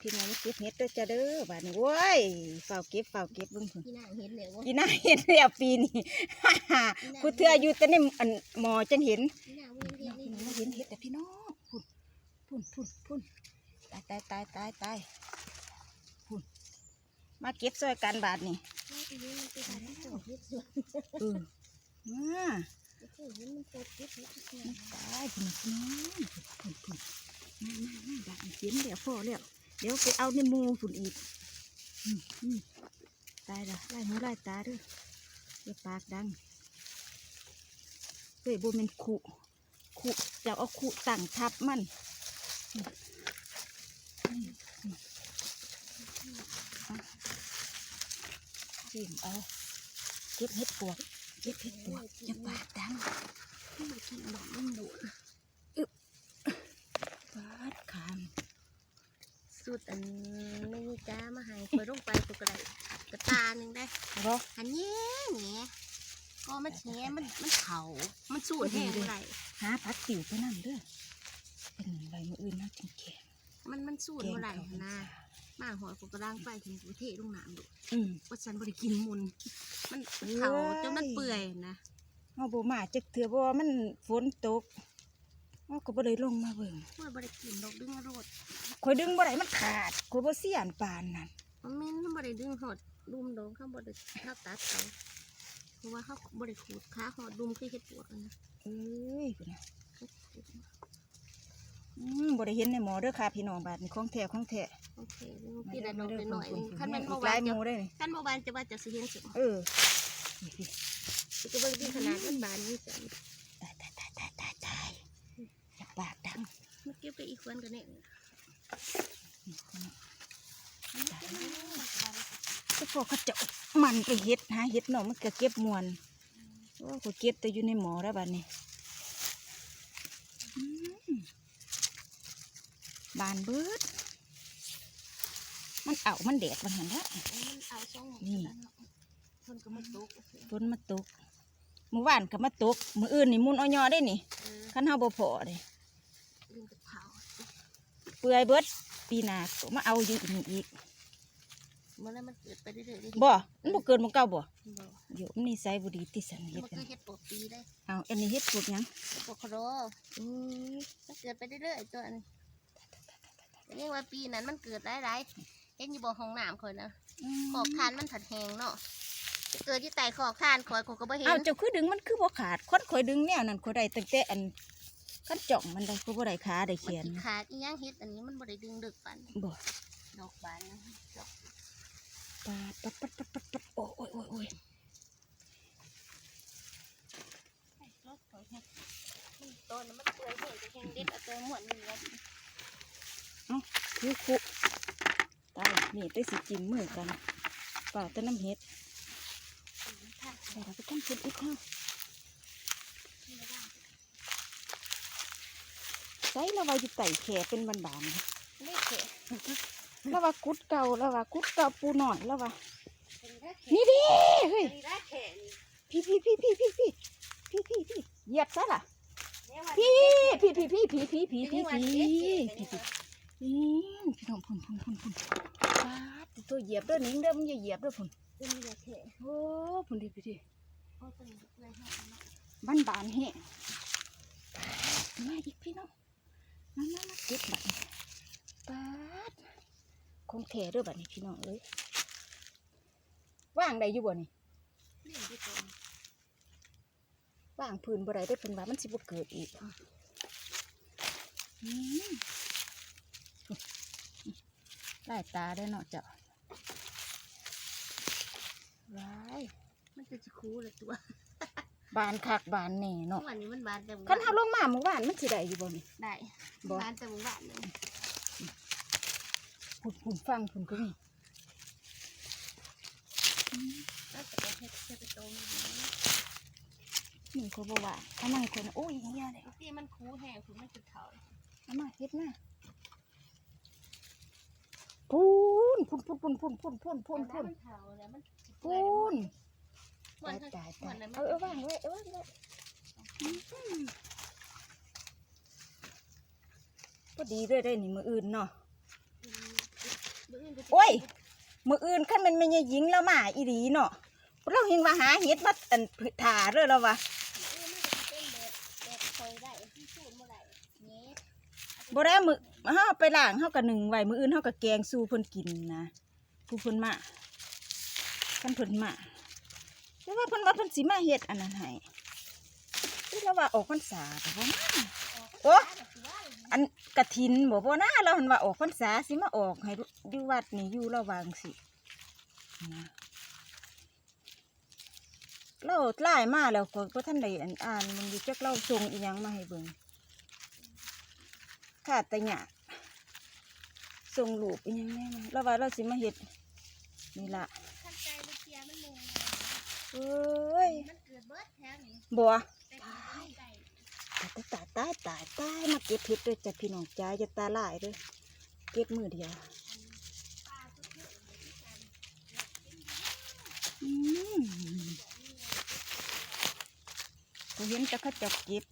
พี่น้องมาเก็บเห็ดเด้อจ้าเด้อบาดนี้โว้ยเฝ้าเก็บเฝ้าเก็บเบิ่งพุ่นพี่นางเห็นเลยว่าอีน่าเห็นแล้วปีนี้กูเทื่ออยู่แต่ในอันหมอจังเห็นพี่นางเห็นเห็นพี่นี่น้องมาเห็นเห็ดแต่พี่น้องพุ่นพุ่นพุ่นพุ่นตายตายตายตายตายพุ่นมาเก็บซอยกันบาดนี่ทีนี้มันเป็นการที่โจทย์ยึดส่วนเออมาโจทย์ยึดมันโจทย์ยึดยึดส่วนตายพุ่นน่ะพี่น้องพุ่นพุ่นมามามาบาดนี้เห็นแล้วพอแล้ว เดี๋ยวไปเอาในมูพุ่นอีกตายละไล่หูไล่ตาด้วยอย่าปากดังเฮ้ยโบแมันขุขุจะเอาขุตั้งทับมันเอาจิ้มเอาเก็บเห็ดปวกเก็บเห็ดปวกอย่าปากดังกินดอกมันบุญ ปาดขาม สุดอันไม่มีจ้ามาให้คอยลงไปตัวกระไดกระตาหนึ่งได้บ่หันแง่แง่ก็มันแง่มันมันเผามันสูดแห้งไรหาพัดติ๋วไปนั่นเด้อเป็นอะไรมืออื่นนะกินแกงมันมันสูดแกงเมื่อไหร่เขานะมาหอยกูกระด้างไปถึงกูเทลงน้ำดูอืมว่าฉันบริกินมุนมันมันเผาจนมันเปื่อยนะเฮาบ่มาจักเถื่อเพราะว่ามันฝนตก เฮาก็บ่ได้ลงมาเบิ่งเมื่อบริกินดอกดึงโรดข่อยดึงบ่ได้มันขาดข่อยบ่เสียนปานนั่นมันแม่นมันบริดึงหอดดุมดองเขาบริเขาตัดเขาเพราะว่าเขาบริขูดขาหอดดุมคือเห็ดปวกอะนะเอ้ยพุ่นน่ะอืมบ่ได้เห็นในหมอเด้อค่ะพี่น้องบาดนี้ของแท้ของแท้โอเคพี่ละดอกเด้ไปหน่อยพุ่ขั้นๆแมันอีเมื่กอหวาลายนหจะมู่ได้นี่ขั้นเมื่อวานจะว่าจะสิเห็นสิเออนี่พี่จะบริกินขนาดมันบานนี่สิตายตายตายตายตายตายอย่าปากดัง มัน เก็บไปอีกคนกันเนี่ยก็พวกเขาเจะมันไปเฮ็ดหาเฮ็ดเนาะมันก็เก็บมวนโอ้ก็เก็บแต่อยู่ในหมอแล้วบัดนี้อืมบานเบิด มันเอามันแดดมันเห็นแล้วมันเอาช่องนี่คนก็มาตกฝนมาตกเมื่อวานก็มาตกมื้ออื่นนี่มุนเอายอได้นี่เออคันเฮาบ่พอเด้ ลืมกระเผาเปื่อยเบิดปีหน้าก็มาเอาอยู่นี่อีกเมื่อไรมันเกิดไปเรื่อยๆบ่มันบ่เกินบ่เก่าบ่บ่เดี๋ยวมันนี่ใส่บ่ดีติสันมัเฮ็ดนกัก็นเฮ็ดปกปีได้เอาอันนี้เฮ็ดปลูกหยังปกครอโอ้ยมันเกิดไปเรื่อยๆตัวนี้เรียกว่าปีนั้นมันเกิดหลายๆเห็นอยู่บ่ห้องน้ำคอยนะขอบคานมันผัดแหงเนาะจะเกิดที่ไตขอบคานคอยคอยก็บ่เห็นเอาเจ้าคือดึงมันคือบ่ขาดคนข่อยดึงแนวนั้นข่อยได้ตั้งแต่อัน คันจ่องมันได้ข่อยบ่ได้ขาได้มันแขนสิขาดอีหยังเฮ็ดอันนี้มันบ่ได้ดึงดึกปันบ่ดอกบานนะดอกปาดปัดปัดปัดปัดปัดโอ้ยโอ้ยโอ้ยโอ้ยดอกคอยเฮ็ดมันต้นมันเปื่อยเฮ็ดจะแห้งเด็ดเอาตัวหมวนนี่ไว้คือคุตายนี่ได้สิจิ้มมือกันเปล่าแต่น้ำเฮ็ดแต่เราไปตั้งเพิ่นอีกเฮา ใส่แล้วว่าอยู่ไต่แขเป็นบานๆนะไม่เข็ดแล้วว่ากุดเก่าแล้วว่ากุดเก่าปูหน่อยแล้วว่าเป็นได้เข็ดนี่ดิเฮ้ยเป็นได้เข็ดนี่พี่พี่พี่พี่พี่พี่พี่พี่พี่เหยียบซะล่ะเนี่ยว่าพี่พี่พี่พี่พี่พี่พี่พี่เนี่ยว่าพี่เฮ็ดพี่เข็ดพี่เป็นพี่น้องพุ่นพุ่นพุ่นพุ่นพุ่นปาดตัวเหยียบเด้อหนิงเด้อมึงอย่าเหยียบเด้อพุ่นเป็นได้เข็ดโอ้พุ่นดิพี่ดิโอ้ตัวนี้เปื่อยเฮ็ดเนาะบ้านบานแฮะมาอีกพี่น้อง มามามาเก็บบัดนี้ปาดคงแท้เด้อบัดนี้พี่น้องเอ้ยว่างได้อยู่บ่นี่เลี้ยงที่ตัวว่างพื้นบ่ได้ได้เพิ่นว่ามันสิบ่เกิดอีกอได้ตาได้เนาะเจ้าว้ายมันจะจะคูเลยตัว บานคักบานแน่เนาะ วันนี้มันบานแต่หมู่คันเฮาลงมาเมื่อวานมันสิได้อยู่บ่นี่ได้บ่บานแต่หมู่บ้านเลยพุ่นพุ่นฟังพุ่นก็มีแล้วแต่ว่าเฮ็ดเฮ็ดไปโตมันอยู่นะนี่ก็บ่ว่าถ้านั่งคนน่ะโอ้ยเฮียเลยที่มันคูแห้งคือมันจุดเถาเลยเอามาเฮ็ดมาพูนพุ่นพุ่นพุ่นพุ่นพุ่นพุ่นพุ่นแต่พุ่น ว่ามันเถาแล้วมัน พูน มันยตายมัตายนนั้นเอาเอาวางไว้เอาวางไว้อื้อหือพอดีด้วยได้นี่มืออื่นเนาะโอ้ยมืออื่นคันมันไม่ใช่หญิงแล้วมาอีหลีเนาะเราเฮงว่าหาเห็ดมาอันถ่าเด้อแล้ววะมื้อมันก็สิเป็นแบบแบบคอยได้ที่สูตรบ่ได้มือเฮาไปล้างเฮาก็นึ่งไว้มืออื่นเฮาก็แกงสู่เพิ่นกินนะผู้เพิ่นมาคันเพิ่นมา แต่ว่าเพิ่นว่าเพิ่นสิมาเฮ็ดอันนั้นให้ที่เราว่าออกพรรษาแต่บ่มาโอ้อันกระถินบ่บ่นะเราเห็นว่าออกพรรษาสิมาออกให้อยู่วัดนี่อยู่ระวังสินะเราไล่มาแล้วก็บ่ทันได้อันอ่านมันอยู่จักเราส่งอีหยังมาให้เบิ่งขาดแต่หยาส่งรูปอีหยังแน่เราว่าเราสิมาเฮ็ดนี่ล่ะ ขั้นใจลูกเสียมันมุง เอ้ยมันเกิดเบิดแถวนี้บัวแต่มันบ่มีไก่ตายตายตายตายตายมาเก็บเห็ดด้วยจ้ะพี่น้องจ้าอย่าตาลายเด้วยเก็บมือเดียวปลาทุกมื้อเลยที่กันอืมเขาเห็นแต่เขาจับเก็บ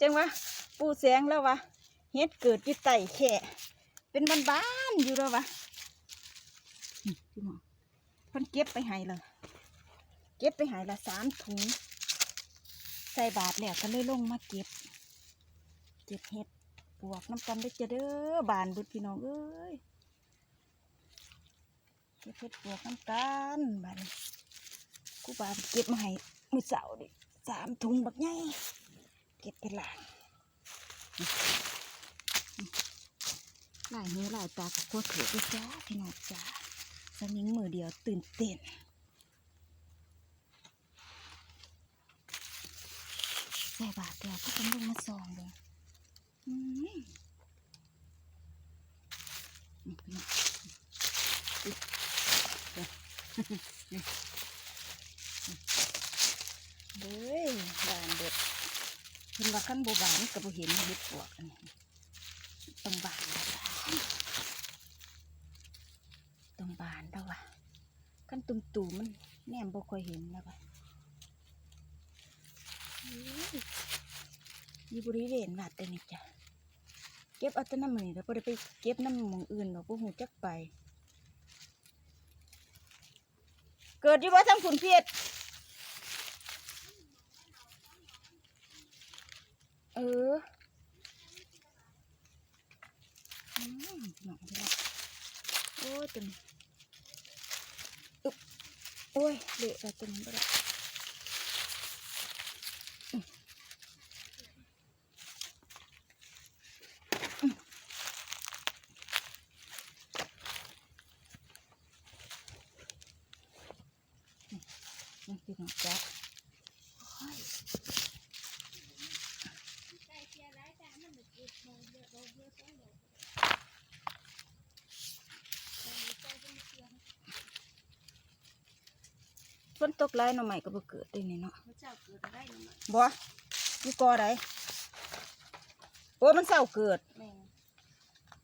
จังวะปูแสงแล้ววะเฮ็ดเกิดอยู่ไต่แค่ เป็นบ้านๆอยู่แล้ววะพี่น้องเพิ่นเก็บไปให้เลยเก็บไปให้ละสามถุง ใส่บาทแล้วก็เลยลงมาเก็บ เก็บเห็ดปวกน้ำกันได้อจะเด้อบานบุดพี่น้องเอ้ยเก็บเห็ดปวกน้ำกันบานกูบานเก็บมาให้มือเสาร์ดิสามถุงบักใหญ่เก็บไปหลาง หลายหูหลายตากับพวกเถือด้วยจ้าพี่น้องจ้าสนิงมือเดียวตื่นเต้นใส่บาทเดียวก็ต้องลงมาซองเลยอืมเดี๋ยวเด้ยบานเด็ดเห็นว่าขั้นโบบานกับโบเห็นเห็ดปวกอันนี้ต้องบาน ต้องบานแล้ววะขั้นตุ่มตูมันแนมบ่ค่อยเห็นแล้วะยู่บริเวณวัดเด้นี่จ้ะเก็บเอาแต่น้ำมันแล้วบ่ได้ไปเก็บน้ำหมองอื่นหรอกบ่หูจักไป เกิดอยู่ว่าทั้งขุนเพียรเออ หนองที่ละโอ้ยตัวนี้อึ๊บโอ้ยเละแล้วตัวนี้บ่ได้ นี่พี่น้องจ้ะ ไก่เสียหลายแต่มันบ่เก็บบ่เยอะบ่เยอะสองดอกแต่มีไก่เป็นเสียง ฝนตกหลายหน่อใหม่ก็บ่เกิดได้นี่เนาะพระเจ้าเกิดอะไรนั่นน่ะบ่อยู่กอใดโอ้มันเศร้าเกิดแม่ง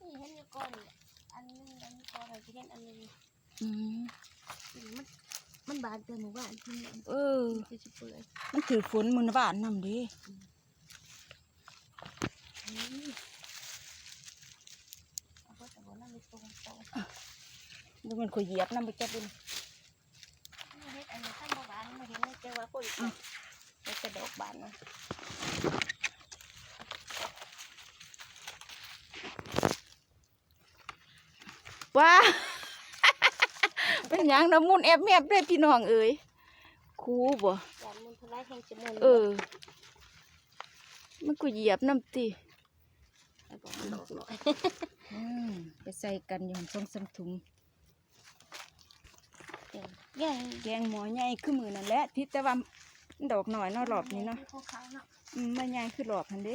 นี่เห็นอยู่ก่อนนี่อันนึงอันนี้ก่อนที่เห็นอันนึงอืมนี่มันมันบานเกินหมู่บ้านที่นี่เออมันจะเปื่อยมันถือฝนมือบ้านนำดิอืมเอาไปแต่บ่นั่นไม่ตรงตรงบ่แมันข่อยเหยียบนำไปจับดิ นี่เฮ็ดอันนี้ข้างบ่บานมาเห็ นเลยแต่ว่าคนอะไปกระดอกบานนะว้าเป็นหยังน้ำมูนแอบแมบด้วยพี่น้องเอ้ยคูบ่ยานมุนทลายแห่งจมูกเออ มันก็เหยียบน้ำติไอ้บอกมันดอกหน่อยอืมไปใส่กันอยู่หั่นสองสามถุง แย่แกงหมอใหญ่คือมือนั่นแหละที่แต่ว่ามันดอกหน่อยเนาะรอบนี้เนาะขาวๆเนาะอืมมันใหญ่คือรอบหันเด้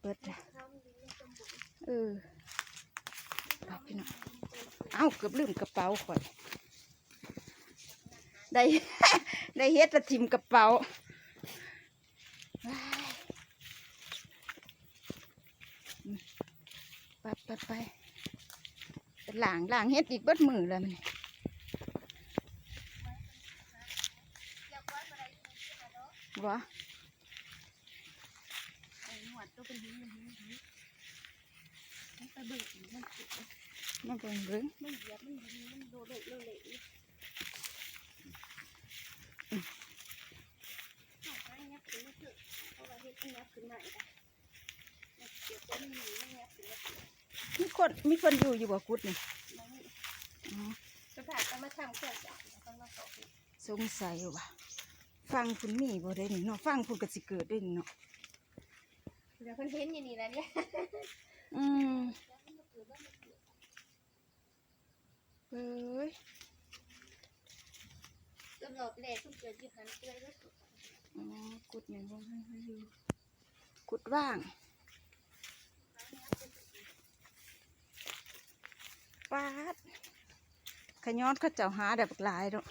เปิดจ้ะขาวมันดีสมบูรณ์เออไปพี่น้องเอ้าเกือบลืมกระเป๋าข่อยได้ได้เฮ็ดแตะทิมกระเป๋าว้ายอืมไปไปไปไปล้างล้างเฮ็ดอีกเบิดมือแล้วมัน บ่ได้อยู่ที่ไหนเนาะ วะ ตัวเป็นหินมันหินมันหินมันไปเบิกอีกมันเจ็บ มาเบิ่งเบิ่ง มันเหยียบมันหินมันโดดเละเละเละเอาไปงับขึ้นมาเถอะเพราะว่าเฮ็ดให้งับขึ้นมาอีกอะเดี๋ยวตัวมันหนีมันงับขึ้นมาเถอะ มีคนมีคนอยู่อยู่บ่กุดนี่ มันนี่ อ๋อ จะผ่านจะมาทำเครื่องจักรต้องมาต่ออีก สงสัยว่า ฟังคุณมีบ่ได้นี่เนาะฟังคุณก็สิเกิดได้นี่เนาะเดี๋ยวเพิ่นเห็นอย่างนี้แหล้วเนี่ยอืมเอ้ยตำรวจแรกเพิ่นเกิดอยู่หันเกิดแล้วอ๋อกุดนี่บ่ให้ให้อยู่กุดว่างปาดขย้อนเขาเจ้าหาได้บักหลายเนาะ